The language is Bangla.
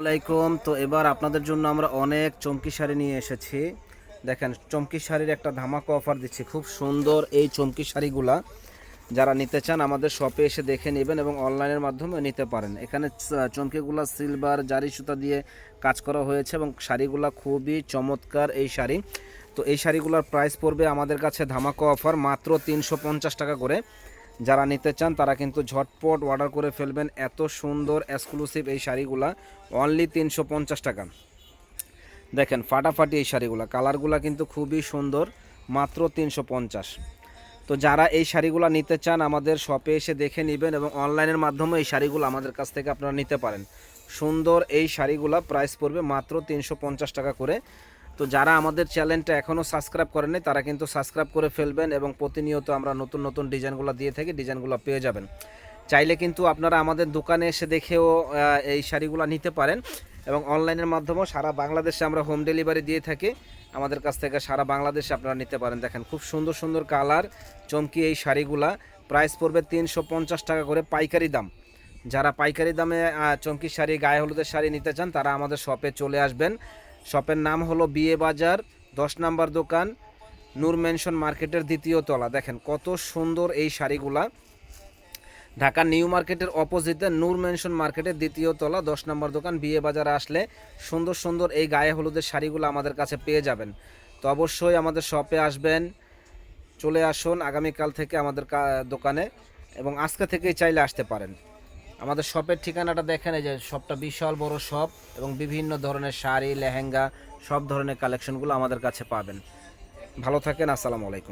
আলাইকুম। তো এবার আপনাদের জন্য আমরা অনেক চমকি শাড়ি নিয়ে এসেছি। দেখেন, চমকি শাড়ির একটা ধামাকা অফার দিচ্ছি। খুব সুন্দর এই চমকি শাড়িগুলা। যারা নিতে চান, আমাদের শপে এসে দেখে নেবেন এবং অনলাইনের মাধ্যমে নিতে পারেন। এখানে চমকিগুলা সিলভার জারি সুতা দিয়ে কাজ করা হয়েছে এবং শাড়িগুলা খুবই চমৎকার এই শাড়ি। তো এই শাড়িগুলোর প্রাইস পড়বে আমাদের কাছে ধামাকা অফার মাত্র তিনশো পঞ্চাশ টাকা করে। যারা নিতে চান, তারা কিন্তু ঝটপট অর্ডার করে ফেলবেন এত সুন্দর এক্সক্লুসিভ এই শাড়িগুলা। অনলি তিনশো পঞ্চাশ টাকা। দেখেন, ফাটাফাটি এই শাড়িগুলা। কালারগুলা কিন্তু খুবই সুন্দর, মাত্র তিনশো পঞ্চাশ। তো যারা এই শাড়িগুলো নিতে চান, আমাদের শপে এসে দেখে নেবেন এবং অনলাইনের মাধ্যমে এই শাড়িগুলো আমাদের কাছ থেকে আপনারা নিতে পারেন। সুন্দর এই শাড়িগুলা প্রাইস পড়বে মাত্র তিনশো পঞ্চাশ টাকা করে। তো যারা আমাদের চ্যানেলটা এখনও সাবস্ক্রাইব করেনি তারা কিন্তু সাবস্ক্রাইব করে ফেলবেন এবং প্রতিনিয়ত আমরা নতুন নতুন ডিজাইনগুলো দিয়ে থাকি, ডিজাইনগুলো পেয়ে যাবেন। চাইলে কিন্তু আপনারা আমাদের দোকানে এসে দেখেও এই শাড়িগুলো নিতে পারেন এবং অনলাইনের মাধ্যমেও সারা বাংলাদেশে আমরা হোম ডেলিভারি দিয়ে থাকি। আমাদের কাছ থেকে সারা বাংলাদেশে আপনারা নিতে পারেন। দেখেন, খুব সুন্দর সুন্দর কালার চমকি এই শাড়িগুলা। প্রাইস পড়বে তিনশো পঞ্চাশ টাকা করে পাইকারি দাম। যারা পাইকারি দামে চমকি শাড়ি, গায়ে হলুদের শাড়ি নিতে চান, তারা আমাদের শপে চলে আসবেন। শপের নাম হলো বিয়ে বাজার, দশ নাম্বার দোকান, নূর মেনশন মার্কেটের দ্বিতীয় তলা। দেখেন কত সুন্দর এই শাড়িগুলা। ঢাকা নিউ মার্কেটের অপোজিটে নূর মেনশন মার্কেটের দ্বিতীয় তলা, দশ নম্বর দোকান, বিয়ে বাজারে আসলে সুন্দর সুন্দর এই গায়ে হলুদের শাড়িগুলো আমাদের কাছে পেয়ে যাবেন। তো অবশ্যই আমাদের শপে আসবেন, চলে আসুন আগামীকাল থেকে আমাদের দোকানে এবং আজকে থেকেই চাইলে আসতে পারেন। আমাদের শপের ঠিকানাটা দেখেন, এই যে শপটা বিশাল বড় শপ এবং বিভিন্ন ধরনের শাড়ি, লেহেঙ্গা, সব ধরনের কালেকশনগুলো আমাদের কাছে পাবেন। ভালো থাকেন, আসসালামু আলাইকুম।